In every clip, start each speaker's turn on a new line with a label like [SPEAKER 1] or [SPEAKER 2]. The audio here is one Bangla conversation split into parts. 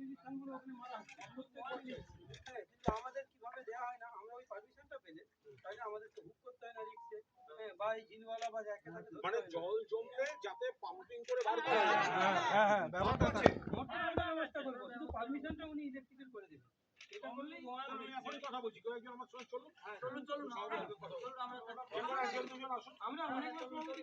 [SPEAKER 1] বিধিবিধানগুলো ওখানে মারা হ্যাঁ কিন্তু আমাদের কীভাবে দেওয়া হয় না আমরা ওই পারমিশনটা পেলে তাহলে আমাদেরকে হুক করতে হয় না রিক্সে হ্যাঁ বা এই জিনওয়ালা বা যাকে তাকে
[SPEAKER 2] মানে জল জমলে যাতে পাম্পিং করে বার করা যায়।
[SPEAKER 3] হ্যাঁ হ্যাঁ ব্যাপারটা
[SPEAKER 2] আছে?
[SPEAKER 1] ব্যবস্থা করব। শুধু পারমিশনটা উনি ইলেকট্রিকের করে দেবেন। এটা
[SPEAKER 2] আমি এখনই কথা বলছি। কেউ একজন আমার সঙ্গে চলুন
[SPEAKER 1] আমরা অনেক বলেছি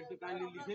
[SPEAKER 3] একটু কাইন্ডলি লিখে